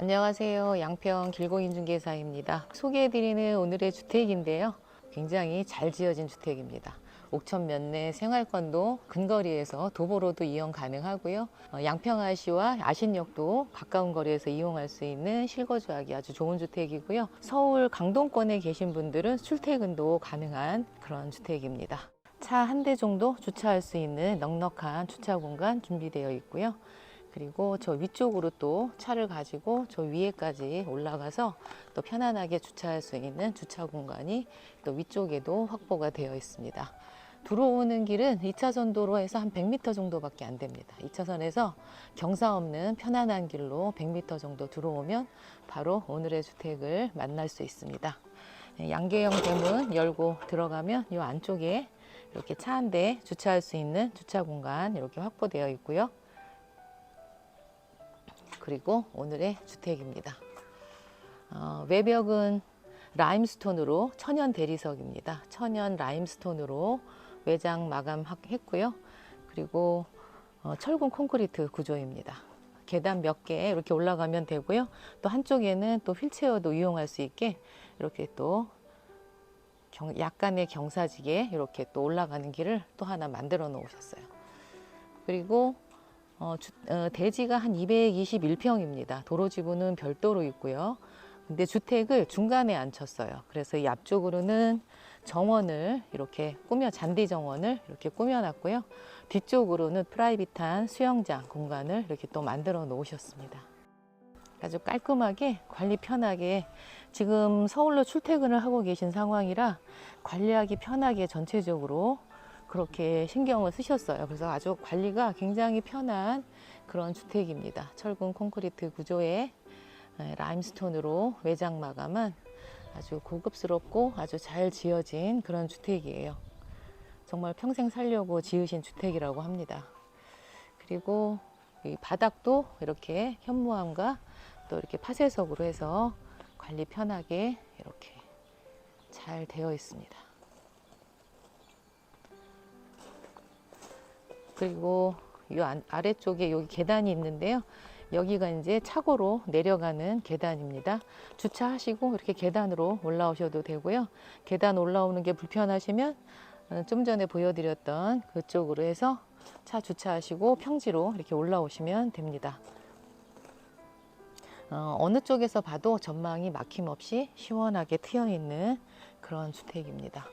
안녕하세요. 양평 길고인중개사입니다. 소개해드리는 오늘의 주택인데요. 굉장히 잘 지어진 주택입니다. 옥천 면내 생활권도 근거리에서 도보로도 이용 가능하고요. 어, 양평아시와 아신역도 가까운 거리에서 이용할 수 있는 실거주하기 아주 좋은 주택이고요. 서울 강동권에 계신 분들은 출퇴근도 가능한 그런 주택입니다. 차 한 대 정도 주차할 수 있는 넉넉한 주차 공간 준비되어 있고요. 그리고 저 위쪽으로 또 차를 가지고 저 위에까지 올라가서 또 편안하게 주차할 수 있는 주차 공간이 또 위쪽에도 확보가 되어 있습니다. 들어오는 길은 2차선 도로에서 한 100m 정도밖에 안 됩니다. 2차선에서 경사 없는 편안한 길로 100m 정도 들어오면 바로 오늘의 주택을 만날 수 있습니다. 네, 양계형 대문 열고 들어가면 이 안쪽에 이렇게 차 한 대 주차할 수 있는 주차 공간 이렇게 확보되어 있고요. 그리고 오늘의 주택입니다. 어, 외벽은 라임스톤으로 천연 대리석입니다. 천연 라임스톤으로 외장 마감했고요. 그리고 어, 철근 콘크리트 구조입니다. 계단 몇 개 이렇게 올라가면 되고요. 또 한쪽에는 또 휠체어도 이용할 수 있게 이렇게 또 경- 약간의 경사지게 이렇게 또 올라가는 길을 또 하나 만들어 놓으셨어요. 그리고 어, 주- 어, 대지가 한 221평입니다. 도로 지분은 별도로 있고요. 근데 주택을 중간에 앉혔어요. 그래서 이 앞쪽으로는 정원을 이렇게 꾸며 잔디 정원을 이렇게 꾸며놨고요. 뒤쪽으로는 프라이빗한 수영장 공간을 이렇게 또 만들어 놓으셨습니다. 아주 깔끔하게 관리 편하게 지금 서울로 출퇴근을 하고 계신 상황이라 관리하기 편하게 전체적으로 그렇게 신경을 쓰셨어요. 그래서 아주 관리가 굉장히 편한 그런 주택입니다. 철근 콘크리트 구조에 에, 라임스톤으로 외장 마감한 아주 고급스럽고 아주 잘 지어진 그런 주택이에요. 정말 평생 살려고 지으신 주택이라고 합니다. 그리고 이 바닥도 이렇게 현무암과 또 이렇게 파쇄석으로 해서 관리 편하게 이렇게 잘 되어 있습니다. 그리고 이 아래쪽에 여기 계단이 있는데요. 여기가 이제 차고로 내려가는 계단입니다. 주차하시고 이렇게 계단으로 올라오셔도 되고요. 계단 올라오는 게 불편하시면 어, 좀 전에 보여드렸던 그쪽으로 해서 차 주차하시고 평지로 이렇게 올라오시면 됩니다. 어, 어느 쪽에서 봐도 전망이 막힘없이 시원하게 트여 있는 그런 주택입니다.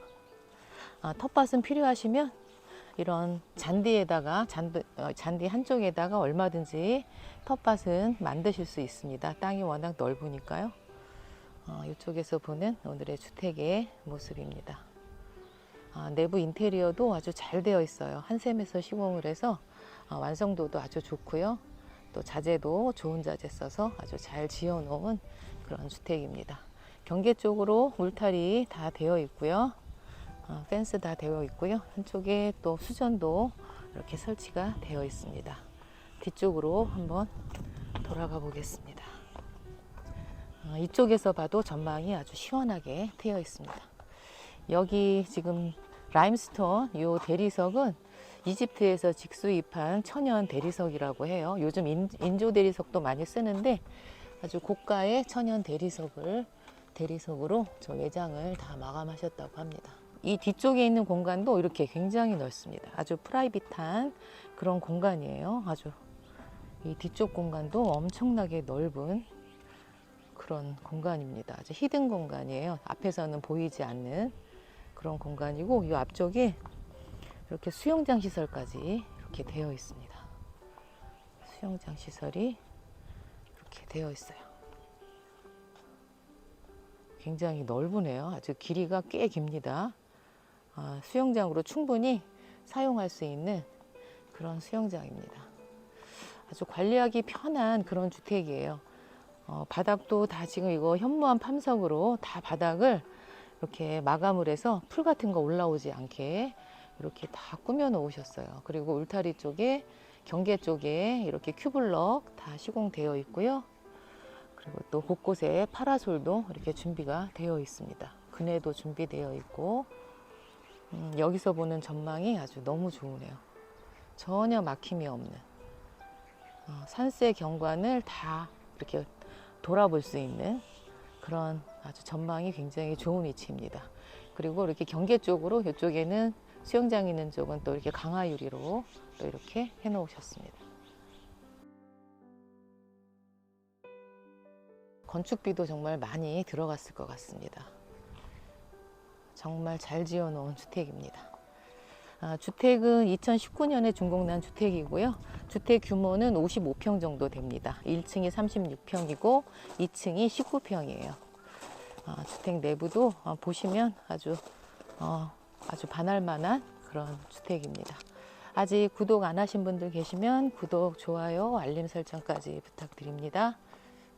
아, 텃밭은 필요하시면 이런 잔디에다가 잔디, 어, 잔디 한쪽에다가 얼마든지 텃밭은 만드실 수 있습니다. 땅이 워낙 넓으니까요. 어, 이쪽에서 보는 오늘의 주택의 모습입니다. 아, 내부 인테리어도 아주 잘 되어 있어요. 한샘에서 시공을 해서 아, 완성도도 아주 좋고요. 또 자재도 좋은 자재 써서 아주 잘 지어 놓은 그런 주택입니다. 경계 쪽으로 울타리 다 되어 있고요. 어, 펜스 다 되어 있고요. 한쪽에 또 수전도 이렇게 설치가 되어 있습니다. 뒤쪽으로 한번 돌아가 보겠습니다. 어, 이쪽에서 봐도 전망이 아주 시원하게 트여 있습니다. 여기 지금 라임스톤 요 대리석은 이집트에서 직수입한 천연 대리석이라고 해요. 요즘 인, 인조 대리석도 많이 쓰는데 아주 고가의 천연 대리석을 대리석으로 저 외장을 다 마감하셨다고 합니다. 이 뒤쪽에 있는 공간도 이렇게 굉장히 넓습니다. 아주 프라이빗한 그런 공간이에요. 아주 이 뒤쪽 공간도 엄청나게 넓은 그런 공간입니다. 아주 히든 공간이에요. 앞에서는 보이지 않는 그런 공간이고 이 앞쪽에 이렇게 수영장 시설까지 이렇게 되어 있습니다. 수영장 시설이 이렇게 되어 있어요. 굉장히 넓으네요. 아주 길이가 꽤 깁니다. 아, 수영장으로 충분히 사용할 수 있는 그런 수영장입니다. 아주 관리하기 편한 그런 주택이에요. 어, 바닥도 다 지금 이거 현무암 팜석으로 다 바닥을 이렇게 마감을 해서 풀 같은 거 올라오지 않게 이렇게 다 꾸며 놓으셨어요. 그리고 울타리 쪽에 경계 쪽에 이렇게 큐블럭 다 시공되어 있고요. 그리고 또 곳곳에 파라솔도 이렇게 준비가 되어 있습니다. 그네도 준비되어 있고 음, 여기서 보는 전망이 아주 너무 좋으네요. 전혀 막힘이 없는 어, 산세 경관을 다 이렇게 돌아볼 수 있는 그런 아주 전망이 굉장히 좋은 위치입니다. 그리고 이렇게 경계 쪽으로 이쪽에는 수영장 있는 쪽은 또 이렇게 강화 유리로 또 이렇게 해 놓으셨습니다. 건축비도 정말 많이 들어갔을 것 같습니다. 정말 잘 지어 놓은 주택입니다. 아, 주택은 2019년에 준공난 주택이고요. 주택 규모는 55평 정도 됩니다. 1층이 36평이고 2층이 19평이에요. 아, 주택 내부도 어, 보시면 아주 어, 아주 반할 만한 그런 주택입니다. 아직 구독 안 하신 분들 계시면 구독, 좋아요, 알림 설정까지 부탁드립니다.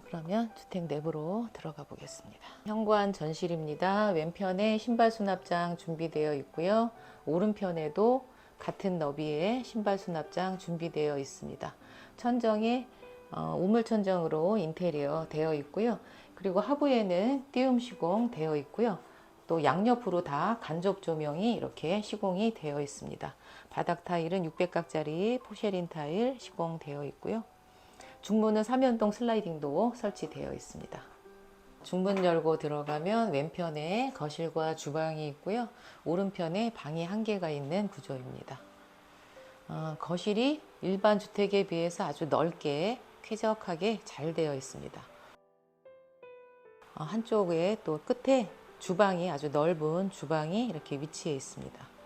그러면 주택 내부로 들어가 보겠습니다. 현관 전실입니다. 왼편에 신발 수납장 준비되어 있고요. 오른편에도 같은 너비의 신발 수납장 준비되어 있습니다. 천정에 어, 우물 천정으로 인테리어 되어 있고요. 그리고 하부에는 띄움 시공 되어 있고요. 또 양옆으로 다 간접 조명이 이렇게 시공이 되어 있습니다. 바닥 타일은 600각짜리 포쉐린 타일 시공되어 있고요. 중문은 3연동 슬라이딩도 설치되어 있습니다. 중문 열고 들어가면 왼편에 거실과 주방이 있고요. 오른편에 방이 한 개가 있는 구조입니다. 어, 거실이 일반 주택에 비해서 아주 넓게 쾌적하게 잘 되어 있습니다. 어, 한쪽에 또 끝에 주방이 아주 넓은 주방이 이렇게 위치해 있습니다.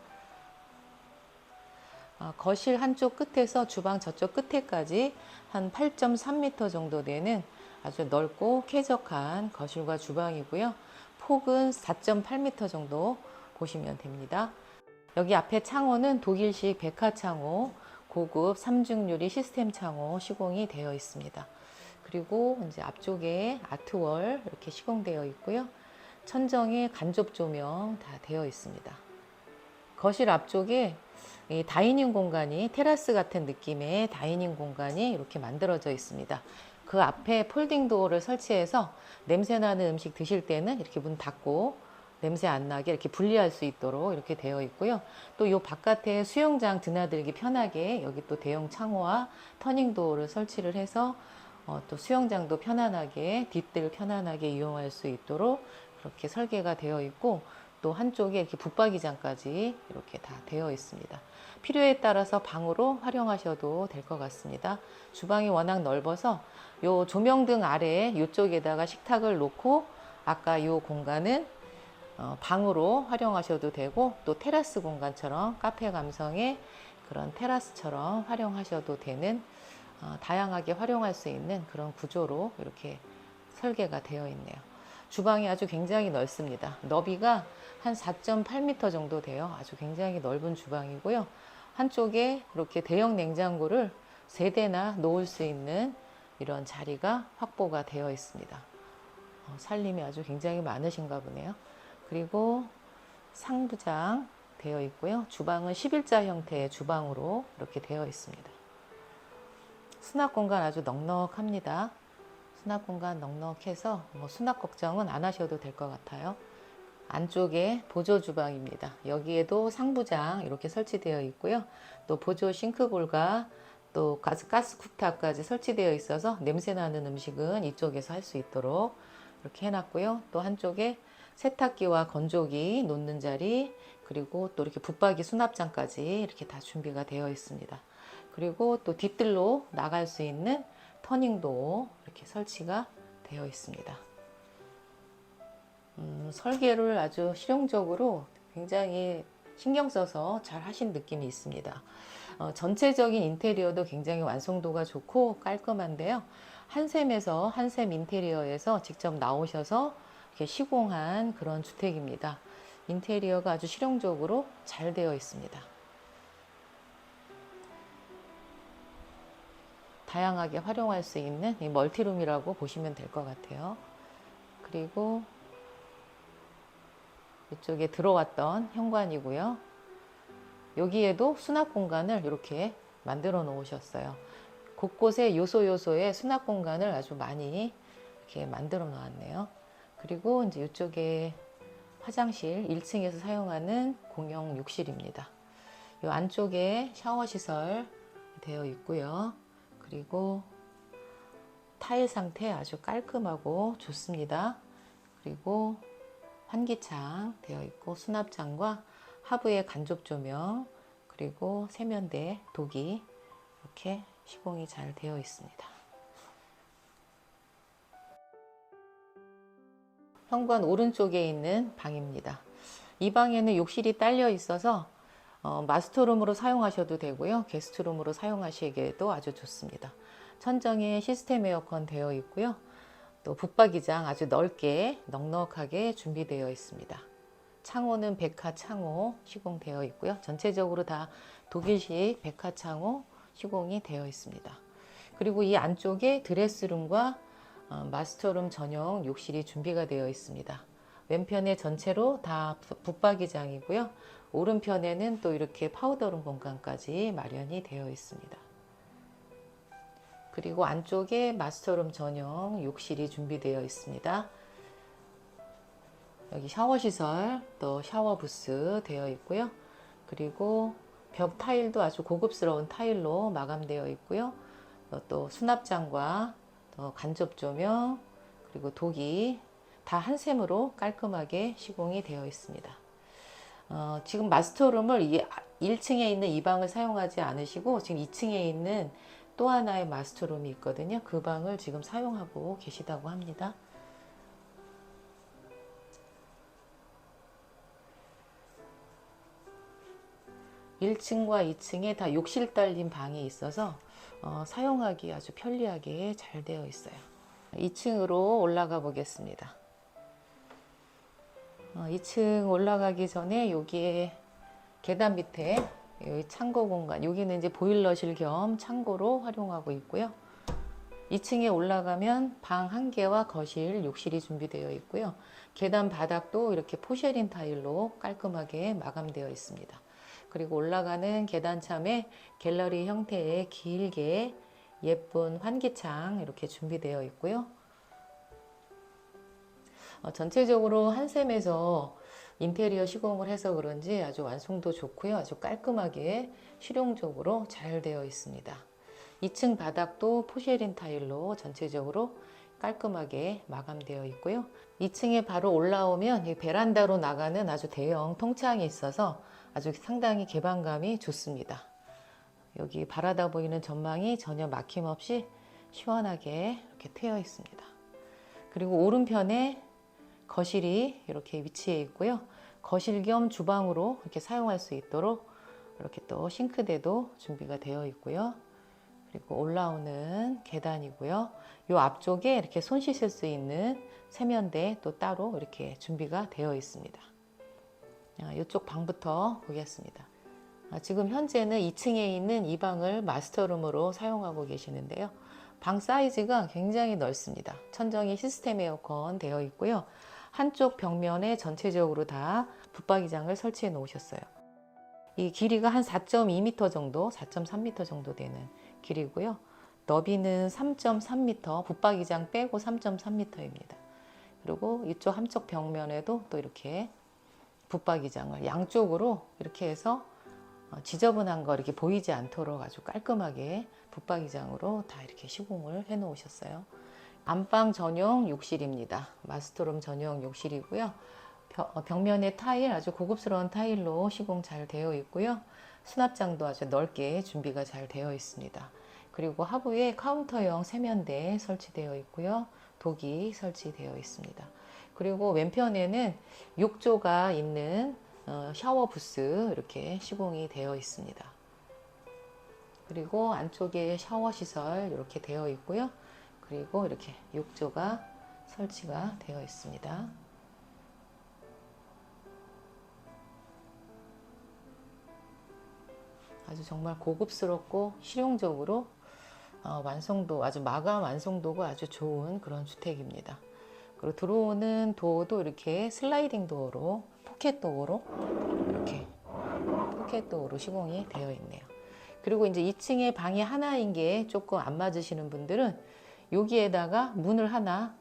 어, 거실 한쪽 끝에서 주방 저쪽 끝에까지 한 8.3m 정도 되는 아주 넓고 쾌적한 거실과 주방이고요. 폭은 4.8m 정도 보시면 됩니다. 여기 앞에 창호는 독일식 백화 창호, 고급 삼중 유리 시스템 창호 시공이 되어 있습니다. 그리고 이제 앞쪽에 아트월 이렇게 시공되어 있고요. 천정에 간접 조명 다 되어 있습니다. 거실 앞쪽에 이 다이닝 공간이 테라스 같은 느낌의 다이닝 공간이 이렇게 만들어져 있습니다. 그 앞에 폴딩 도어를 설치해서 냄새 나는 음식 드실 때는 이렇게 문 닫고 냄새 안 나게 이렇게 분리할 수 있도록 이렇게 되어 있고요. 또 이 바깥에 수영장 드나들기 편하게 여기 또 대형 창호와 터닝 도어를 설치를 해서 어, 또 수영장도 편안하게 뒷뜰 편안하게 이용할 수 있도록 그렇게 설계가 되어 있고 또 한쪽에 이렇게 붙박이장까지 이렇게 다 되어 있습니다. 필요에 따라서 방으로 활용하셔도 될 것 같습니다. 주방이 워낙 넓어서 요 조명등 아래에 이쪽에다가 식탁을 놓고 아까 요 공간은 어, 방으로 활용하셔도 되고 또 테라스 공간처럼 카페 감성의 그런 테라스처럼 활용하셔도 되는 어, 다양하게 활용할 수 있는 그런 구조로 이렇게 설계가 되어 있네요. 주방이 아주 굉장히 넓습니다. 너비가 한 4.8m 정도 돼요. 아주 굉장히 넓은 주방이고요. 한쪽에 이렇게 대형 냉장고를 세 대나 놓을 수 있는 이런 자리가 확보가 되어 있습니다. 어, 살림이 아주 굉장히 많으신가 보네요. 그리고 상부장 되어 있고요. 주방은 11자 형태의 주방으로 이렇게 되어 있습니다. 수납 공간 아주 넉넉합니다. 수납 공간 넉넉해서 뭐 수납 걱정은 안 하셔도 될 것 같아요. 안쪽에 보조 주방입니다. 여기에도 상부장 이렇게 설치되어 있고요. 또 보조 싱크볼과 또 가스, 가스 쿡탑까지 설치되어 있어서 냄새 나는 음식은 이쪽에서 할 수 있도록 이렇게 해놨고요. 또 한쪽에 세탁기와 건조기 놓는 자리 그리고 또 이렇게 붙박이 수납장까지 이렇게 다 준비가 되어 있습니다. 그리고 또 뒷뜰로 나갈 수 있는 터닝도 이렇게 설치가 되어 있습니다. 음, 설계를 아주 실용적으로 굉장히 신경 써서 잘 하신 느낌이 있습니다. 어, 전체적인 인테리어도 굉장히 완성도가 좋고 깔끔한데요. 한샘에서 한샘 인테리어에서 직접 나오셔서 이렇게 시공한 그런 주택입니다. 인테리어가 아주 실용적으로 잘 되어 있습니다. 다양하게 활용할 수 있는 이 멀티룸이라고 보시면 될 것 같아요. 그리고 이쪽에 들어왔던 현관이고요. 여기에도 수납 공간을 이렇게 만들어 놓으셨어요. 곳곳에 요소 요소에 수납 공간을 아주 많이 이렇게 만들어 놓았네요. 그리고 이제 이쪽에 화장실 1층에서 사용하는 공용 욕실입니다. 이 안쪽에 샤워 시설 되어 있고요. 그리고 타일 상태 아주 깔끔하고 좋습니다. 그리고 환기창 되어 있고 수납장과 하부에 간접 조명 그리고 세면대 독이 이렇게 시공이 잘 되어 있습니다. 현관 오른쪽에 있는 방입니다. 이 방에는 욕실이 딸려 있어서 어, 마스터룸으로 사용하셔도 되고요. 게스트룸으로 사용하시기에도 아주 좋습니다. 천정에 시스템 에어컨 되어 있고요. 또 붙박이장 아주 넓게 넉넉하게 준비되어 있습니다. 창호는 백화 창호 시공되어 있고요. 전체적으로 다 독일식 백화 창호 시공이 되어 있습니다. 그리고 이 안쪽에 드레스룸과 어, 마스터룸 전용 욕실이 준비가 되어 있습니다. 왼편에 전체로 다 부- 붙박이장이고요. 오른편에는 또 이렇게 파우더룸 공간까지 마련이 되어 있습니다. 그리고 안쪽에 마스터룸 전용 욕실이 준비되어 있습니다. 여기 샤워 시설, 또 샤워 부스 되어 있고요. 그리고 벽 타일도 아주 고급스러운 타일로 마감되어 있고요. 어, 또 수납장과 또 간접 조명 그리고 독이 다한 셈으로 깔끔하게 시공이 되어 있습니다. 어, 지금 마스터룸을 이 1층에 있는 이 방을 사용하지 않으시고 지금 2층에 있는 또 하나의 마스터룸이 있거든요. 그 방을 지금 사용하고 계시다고 합니다. 일층과 2층에 다 욕실 딸린 방이 있어서 어, 사용하기 아주 편리하게 잘 되어 있어요. 2층으로 올라가 보겠습니다. 어, 2층 올라가기 전에 여기에 계단 밑에 여기 창고 공간, 여기는 이제 보일러실 겸 창고로 활용하고 있고요. 2층에 올라가면 방 한 개와 거실, 욕실이 준비되어 있고요. 계단 바닥도 이렇게 포쉐린 타일로 깔끔하게 마감되어 있습니다. 그리고 올라가는 계단참에 갤러리 형태의 길게 예쁜 환기창 이렇게 준비되어 있고요. 어, 전체적으로 한샘에서 인테리어 시공을 해서 그런지 아주 완성도 좋고요. 아주 깔끔하게 실용적으로 잘 되어 있습니다. 2층 바닥도 포쉐린 타일로 전체적으로 깔끔하게 마감되어 있고요. 2층에 바로 올라오면 이 베란다로 나가는 아주 대형 통창이 있어서 아주 상당히 개방감이 좋습니다. 여기 바라다 보이는 전망이 전혀 막힘없이 시원하게 이렇게 트여 있습니다. 그리고 오른편에 거실이 이렇게 위치해 있고요. 거실 겸 주방으로 이렇게 사용할 수 있도록 이렇게 또 싱크대도 준비가 되어 있고요. 그리고 올라오는 계단이고요. 이 앞쪽에 이렇게 손 씻을 수 있는 세면대 또 따로 이렇게 준비가 되어 있습니다. 이쪽 방부터 보겠습니다. 아, 지금 현재는 2층에 있는 이 방을 마스터룸으로 사용하고 계시는데요. 방 사이즈가 굉장히 넓습니다. 천정이 시스템 에어컨 되어 있고요. 한쪽 벽면에 전체적으로 다 붙박이장을 설치해 놓으셨어요. 이 길이가 한 4.2m 정도, 4.3m 정도 되는 길이고요. 너비는 3.3m, 붙박이장 빼고 3.3m입니다. 그리고 이쪽 한쪽 벽면에도 또 이렇게 붙박이장을 양쪽으로 이렇게 해서 어, 지저분한 거 이렇게 보이지 않도록 아주 깔끔하게 붙박이장으로 다 이렇게 시공을 해 놓으셨어요. 안방 전용 욕실입니다. 마스터룸 전용 욕실이고요. 벽- 어, 벽면에 타일 아주 고급스러운 타일로 시공 잘 되어 있고요. 수납장도 아주 넓게 준비가 잘 되어 있습니다. 그리고 하부에 카운터형 세면대 설치되어 있고요. 독이 설치되어 있습니다. 그리고 왼편에는 욕조가 있는 어, 샤워 부스 이렇게 시공이 되어 있습니다. 그리고 안쪽에 샤워 시설 이렇게 되어 있고요. 그리고 이렇게 욕조가 설치가 되어 있습니다. 아주 정말 고급스럽고 실용적으로 어, 완성도 아주 마감 완성도가 아주 좋은 그런 주택입니다. 그리고 들어오는 도어도 이렇게 슬라이딩 도어로 포켓 도어로 이렇게 포켓 도어로 시공이 되어 있네요. 그리고 이제 2층에 방이 하나인 게 조금 안 맞으시는 분들은 여기에다가 문을 하나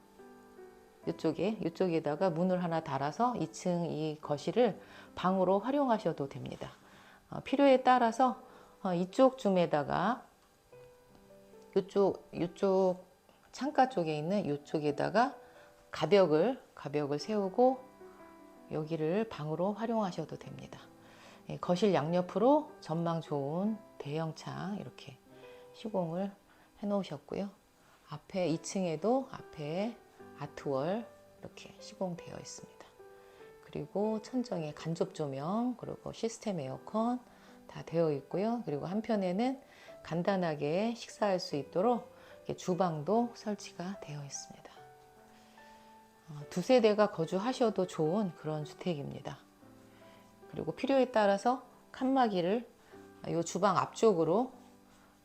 이쪽에 이쪽에다가 문을 하나 달아서 2층 이 거실을 방으로 활용하셔도 됩니다. 어, 필요에 따라서 어, 이쪽 쯤에다가 이쪽 이쪽 창가 쪽에 있는 이쪽에다가 가벽을 가벽을 세우고 여기를 방으로 활용하셔도 됩니다. 예, 거실 양옆으로 전망 좋은 대형 창 이렇게 시공을 해 놓으셨고요. 앞에 2층에도 앞에 아트월 이렇게 시공되어 있습니다. 그리고 천정에 간접 조명 그리고 시스템 에어컨 다 되어 있고요. 그리고 한편에는 간단하게 식사할 수 있도록 주방도 설치가 되어 있습니다. 어, 두 세대가 거주하셔도 좋은 그런 주택입니다. 그리고 필요에 따라서 칸막이를 이 주방 앞쪽으로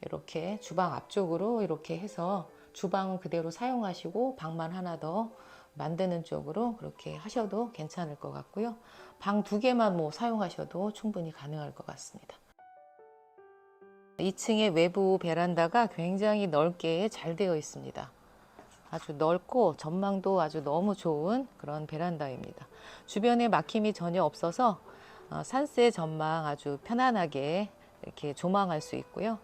이렇게 주방 앞쪽으로 이렇게 해서 주방은 그대로 사용하시고 방만 하나 더 만드는 쪽으로 그렇게 하셔도 괜찮을 것 같고요. 방 두 개만 뭐 사용하셔도 충분히 가능할 것 같습니다. 2층의 외부 베란다가 굉장히 넓게 잘 되어 있습니다. 아주 넓고 전망도 아주 너무 좋은 그런 베란다입니다. 주변에 막힘이 전혀 없어서 어, 산세 전망 아주 편안하게 이렇게 조망할 수 있고요.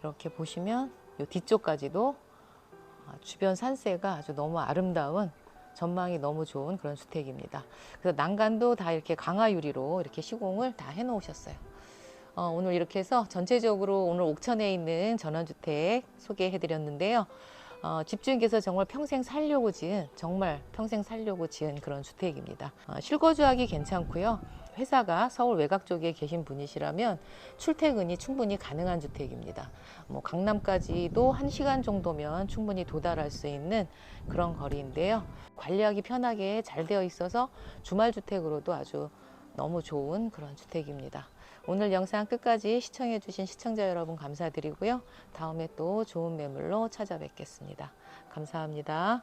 이렇게 보시면 이 뒤쪽까지도 아, 주변 산세가 아주 너무 아름다운 전망이 너무 좋은 그런 주택입니다. 그래서 난간도 다 이렇게 강화 유리로 이렇게 시공을 다 해놓으셨어요. 어, 오늘 이렇게 해서 전체적으로 오늘 옥천에 있는 전원주택 소개해드렸는데요. 어, 집주인께서 정말 평생 살려고 지은 정말 평생 살려고 지은 그런 주택입니다. 어, 실거주하기 괜찮고요. 회사가 서울 외곽 쪽에 계신 분이시라면 출퇴근이 충분히 가능한 주택입니다. 뭐 강남까지도 한시간 정도면 충분히 도달할 수 있는 그런 거리인데요. 관리하기 편하게 잘 되어 있어서 주말 주택으로도 아주 너무 좋은 그런 주택입니다. 오늘 영상 끝까지 시청해 주신 시청자 여러분 감사드리고요. 다음에 또 좋은 매물로 찾아뵙겠습니다. 감사합니다.